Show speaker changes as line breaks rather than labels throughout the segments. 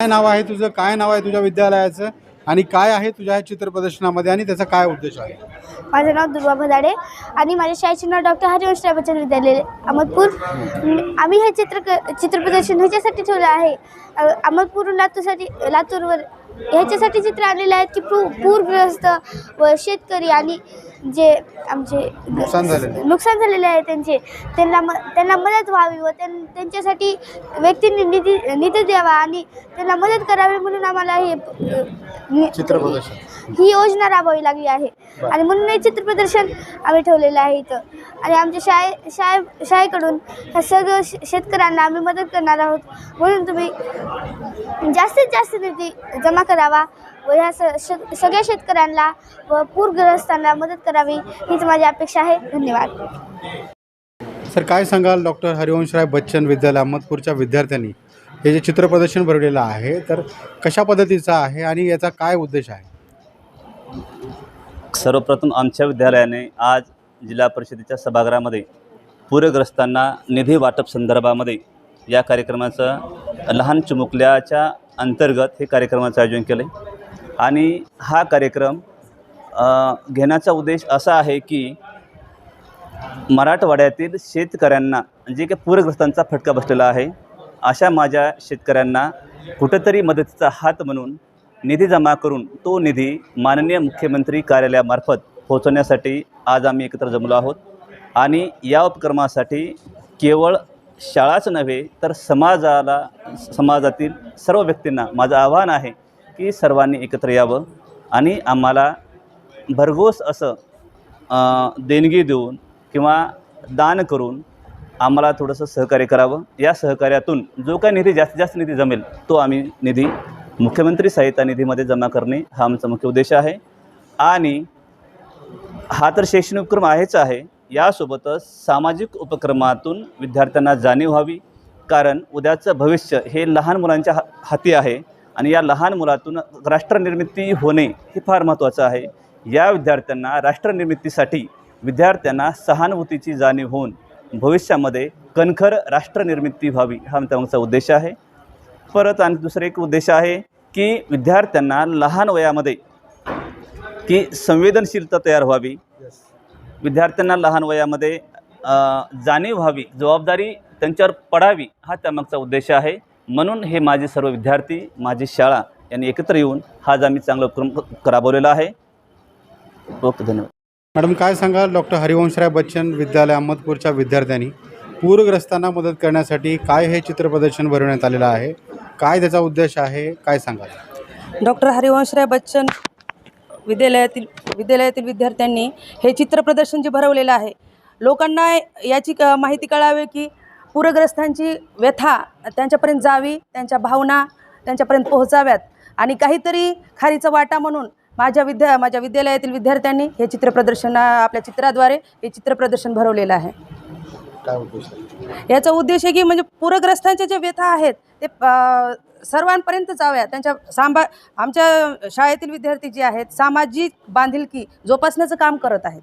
काय नाव आहे तुझं? काय नाव आहे तुझ्या विद्यालयाचं? आणि काय आहे तुझ्या या चित्र प्रदर्शनामध्ये आणि त्याचा काय उद्देश आहे?
माझं नाव दुर्वा भदाडे. आणि माझ्या शाळेचे नाव डॉक्टर हरिवंश राय बच्चन विद्यालय अहमदपूर. आम्ही हे चित्र चित्र प्रदर्शन ह्याच्यासाठी ठेवलं आहे. अहमदपूर लातूरसाठी लातूरवर ह्याच्यासाठी चित्र आणलेले आहेत की पू पूरग्रस्त व शेतकरी आणि जे आमचे
नुकसान झालेलं.
नुकसान झालेले आहे त्यांचे त्यांना म त्यांना मदत व्हावी व त्यां त्यांच्यासाठी व्यक्तींनी निधी निधी द्यावा आणि त्यांना मदत करावी म्हणून आम्हाला हे
चित्र प्रदर्शन.
ही योजना राबवावी लागली आहे. आणि म्हणून हे चित्र प्रदर्शन आम्ही ठेवलेलं आहे इथं. आणि आमच्या शाळे शाळे शाळेकडून ह्या सर्व श- शेतकऱ्यांना आम्ही मदत करणार आहोत. म्हणून तुम्ही जास्तीत जास्त निधी जमा करावा व ह्या स सगळ्या शेतकऱ्यांना व पूरग्रस्तांना मदत करावी हीच माझी अपेक्षा आहे. धन्यवाद.
सर काय सांगाल डॉक्टर हरिवंशराय बच्चन विद्यालय अहमदपूरच्या विद्यार्थ्यांनी? हे जे चित्र प्रदर्शन भरवलेलं आहे तर कशा पद्धतीचं आहे आणि याचा काय उद्देश आहे?
सर्वप्रथम आमच्या विद्यालयाने आज जिल्हा परिषदेच्या सभागृहामध्ये पूरग्रस्तांना निधी वाटप संदर्भामध्ये या कार्यक्रमाचं लहान चिमुकल्याच्या अंतर्गत हे कार्यक्रमाचं आयोजन केलं आहे आणि हा कार्यक्रम घेण्याचा उद्देश असा आहे की मराठवाड्यातील शेतकऱ्यांना जे काही पूरग्रस्तांचा फटका बसलेला आहे अशा माझ्या शेतकऱ्यांना कुठंतरी मदतीचा हात म्हणून निधी जमा करून तो निधी माननीय मुख्यमंत्री कार्यालयामार्फत पोहोचवण्यासाठी आज आम्ही एकत्र जमलो आहोत. आणि या उपक्रमासाठी केवळ शाळाच नव्हे तर समाजाला समाजातील सर्व व्यक्तींना माझं आव्हान आहे की सर्वांनी एकत्र यावं आणि आम्हाला भरघोस असं देणगी देऊन किंवा दान करून आम्हाला थोडंसं सहकार्य करावं. या सहकार्यातून जो काय निधी जास्तीत जास्त निधी जमेल तो आम्ही निधी मुख्यमंत्री सहायता निधीमध्ये जमा करणे हा आमचा मुख्य उद्देश आहे. आणि हा तर शैक्षणिक उपक्रम आहेच आहे. यासोबतच सामाजिक उपक्रमातून विद्यार्थ्यांना जाणीव व्हावी. कारण उद्याचं भविष्य हे लहान मुलांच्या हा हाती आहे. आणि या लहान मुलातून राष्ट्रनिर्मिती होणे हे फार महत्त्वाचं आहे. या विद्यार्थ्यांना राष्ट्रनिर्मितीसाठी विद्यार्थ्यांना सहानुभूतीची जाणीव होऊन भविष्यामध्ये कणखर राष्ट्रनिर्मिती व्हावी हा आमचा मागचा उद्देश आहे. परत आणि दुसरा एक उद्देश आहे की विद्यार्थ्यांना लहान वयामध्ये की संवेदनशीलता तयार व्हावी. विद्यार्थ्यांना लहान वयामध्ये जाणीव व्हावी जबाबदारी त्यांच्यावर पडावी हा त्यामागचा उद्देश आहे. म्हणून हे माझे सर्व विद्यार्थी माझी शाळा यांनी एकत्र येऊन हा आज आम्ही चांगला उपक्रम राबवलेला आहे. ओके धन्यवाद.
मॅडम काय सांगाल? डॉक्टर हरिवंशराय बच्चन विद्यालय अहमदपूरच्या विद्यार्थ्यांनी पूरग्रस्तांना मदत करण्यासाठी काय हे चित्र प्रदर्शन भरवण्यात आलेलं आहे? काय त्याचा उद्देश आहे? काय सांगाल?
डॉक्टर हरिवंशराय बच्चन विद्यालयातील विद्यालयातील विद्यार्थ्यांनी हे चित्र प्रदर्शन जे भरवलेलं आहे लोकांना याची क माहिती कळावी की पूरग्रस्तांची व्यथा त्यांच्यापर्यंत जावी त्यांच्या भावना त्यांच्यापर्यंत पोहोचाव्यात आणि काहीतरी खारीचा वाटा म्हणून माझ्या विद्या माझ्या विद्यालयातील विद्यार्थ्यांनी हे चित्र प्रदर्शन आपल्या चित्राद्वारे हे चित्र प्रदर्शन भरवलेलं आहे.
काय उद्देश आहे?
याचा उद्देश आहे की म्हणजे पूरग्रस्तांच्या ज्या व्यथा आहेत ते सर्वांपर्यंत जाव्या त्यांच्या सांभा आमच्या शाळेतील विद्यार्थी जे आहेत सामाजिक बांधिलकी जोपासण्याचं काम करत आहेत.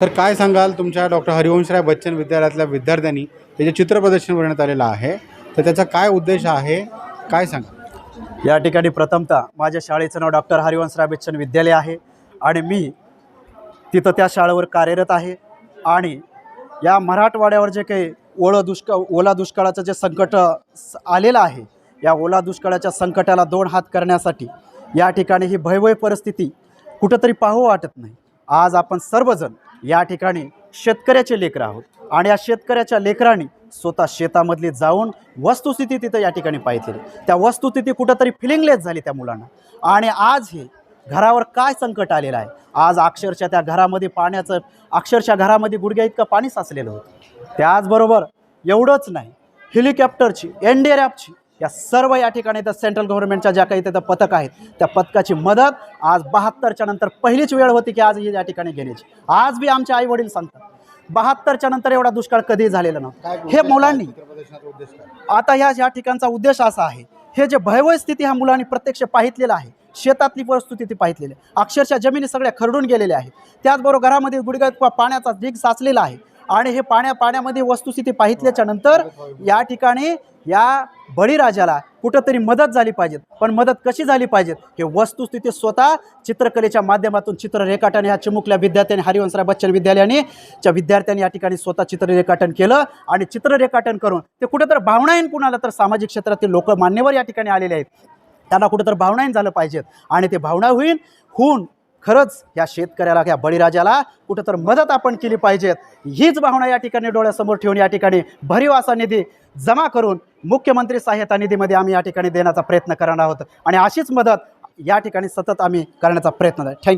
तर काय सांगाल तुमच्या डॉक्टर हरिवंशराय बच्चन विद्यालयातल्या विद्यार्थ्यांनी हे जे चित्र प्रदर्शन भरण्यात आलेलं आहे तर त्याचा काय उद्देश आहे? काय सांगा
या ठिकाणी प्रथमतः माझ्या शाळेचं नाव डॉक्टर हरिवंश बच्चन विद्यालय आहे आणि मी तिथं त्या शाळेवर कार्यरत आहे आणि या मराठवाड्यावर जे काही ओळं दुष्काळ ओला दुष्काळाचं जे संकट स- आलेलं आहे या ओला दुष्काळाच्या संकटाला दोन हात करण्यासाठी या ठिकाणी ही भयभय परिस्थिती कुठंतरी पाहू वाटत नाही. आज आपण सर्वजण या ठिकाणी शेतकऱ्याचे लेकरं आहोत. आणि या शेतकऱ्याच्या लेकरांनी स्वतः शेतामधली जाऊन वस्तुस्थिती तिथं या ठिकाणी पाहिलेली त्या वस्तुस्थिती कुठंतरी फिलिंगलेस झाली त्या मुलांना. आणि आज हे घरावर काय संकट आलेलं आहे? आज अक्षरशः त्या घरामध्ये पाण्याचं अक्षरशः घरामध्ये गुडघ्या इतकं पाणी साचलेलं होतं. त्याचबरोबर एवढंच नाही हेलिकॉप्टरची एन डी आर एफची या सर्व या ठिकाणी त्या सेंट्रल गव्हर्नमेंटच्या ज्या काही तिथं पथक आहेत त्या पथकाची मदत आज बहात्तरच्या नंतर पहिलीच वेळ होती की आज ही या ठिकाणी घेण्याची. आज बी आमचे आई वडील सांगतात बहात्तरच्या नंतर एवढा दुष्काळ कधी झालेला नव्हता. हे मुलांनी आता ह्या या ठिकाणचा उद्देश असा आहे हे जे भयवय स्थिती ह्या मुलांनी प्रत्यक्ष पाहितलेलं आहे शेतातली परिस्थिती ती पाहितलेली आहे. अक्षरशः जमिनी सगळ्या खरडून गेलेल्या आहेत. त्याचबरोबर घरामध्ये गुडघ्यात पाण्याचा ढीग साचलेला आहे. आणि हे पाण्या पाण्यामध्ये वस्तुस्थिती पाहितल्याच्या नंतर या ठिकाणी या बळीराजाला कुठंतरी मदत झाली पाहिजे पण मदत कशी झाली पाहिजे हे वस्तुस्थिती स्वतः चित्रकलेच्या माध्यमातून चित्र रेखाटन ह्या चिमुकल्या विद्यार्थ्यांनी हरिवंशराय बच्चन विद्यालयाने च्या विद्यार्थ्यांनी या ठिकाणी स्वतः चित्र रेखाटन केलं आणि चित्र रेखाटन करून ते कुठेतरी भावनाहीन कुणाला तर सामाजिक क्षेत्रातील लोक मान्यवर या ठिकाणी आलेले आहेत. त्यांना कुठंतरी भावनाहीन झालं पाहिजेत आणि ते भावना होईन होऊन खरंच या शेतकऱ्याला या बळीराजाला कुठं तर मदत आपण केली पाहिजेत. हीच भावना या ठिकाणी डोळ्यासमोर ठेवून या ठिकाणी भरीव असा निधी जमा करून मुख्यमंत्री सहाय्यता निधीमध्ये आम्ही या ठिकाणी देण्याचा प्रयत्न करणार आहोत. आणि अशीच मदत या ठिकाणी सतत आम्ही करण्याचा प्रयत्न थँक्यू